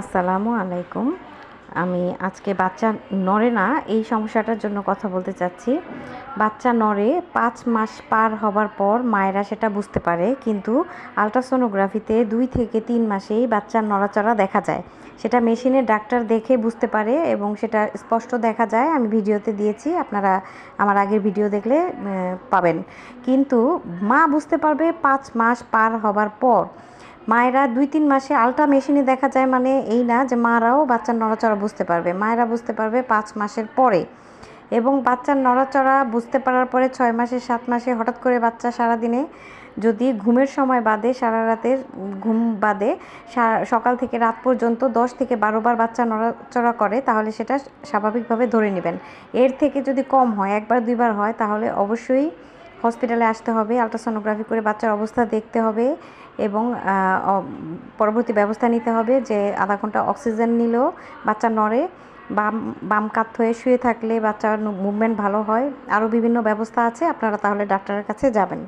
আসসালামু আলাইকুম। আমি আজকে বাচ্চা নড়ে না, এই সমস্যাটার জন্য কথা বলতে চাচ্ছি। বাচ্চা নড়ে পাঁচ মাস পার হবার পর মায়েরা সেটা বুঝতে পারে, কিন্তু আলট্রাসোনোগ্রাফিতে দুই থেকে তিন মাসেই বাচ্চার নড়াচড়া দেখা যায়। সেটা মেশিনে ডাক্তার দেখে বুঝতে পারে এবং সেটা স্পষ্ট দেখা যায়। আমি ভিডিওতে দিয়েছি, আপনারা আমার আগের ভিডিও দেখলে পাবেন। কিন্তু মা বুঝতে পারবে পাঁচ মাস পার হবার পর। মায়েরা দুই তিন মাসে আলট্রা মেশিনে দেখা যায় মানে এই না যে মারাও বাচ্চার নড়াচড়া বুঝতে পারবে। মায়েরা বুঝতে পারবে পাঁচ মাসের পরে। এবং বাচ্চার নড়াচড়া বুঝতে পারার পরে ছয় মাসে, সাত মাসে হঠাৎ করে বাচ্চা সারাদিনে যদি ঘুমের সময় বাদে, সারা রাতের ঘুম বাদে সকাল থেকে রাত পর্যন্ত দশ থেকে বারো বার বাচ্চা নড়াচড়া করে, তাহলে সেটা স্বাভাবিকভাবে ধরে নেবেন। এর থেকে যদি কম হয়, একবার দুইবার হয়, তাহলে অবশ্যই হসপিটালে আসতে হবে, আলট্রাসোনোগ্রাফি করে বাচ্চার অবস্থা দেখতে হবে এবং পরবর্তী ব্যবস্থা নিতে হবে যে আধা ঘণ্টা অক্সিজেন নিলেও বাচ্চা নড়ে, বাম বাম কাত হয়ে শুয়ে থাকলে বাচ্চার মুভমেন্ট ভালো হয়। আরও বিভিন্ন ব্যবস্থা আছে, আপনারা তাহলে ডাক্তারের কাছে যাবেন।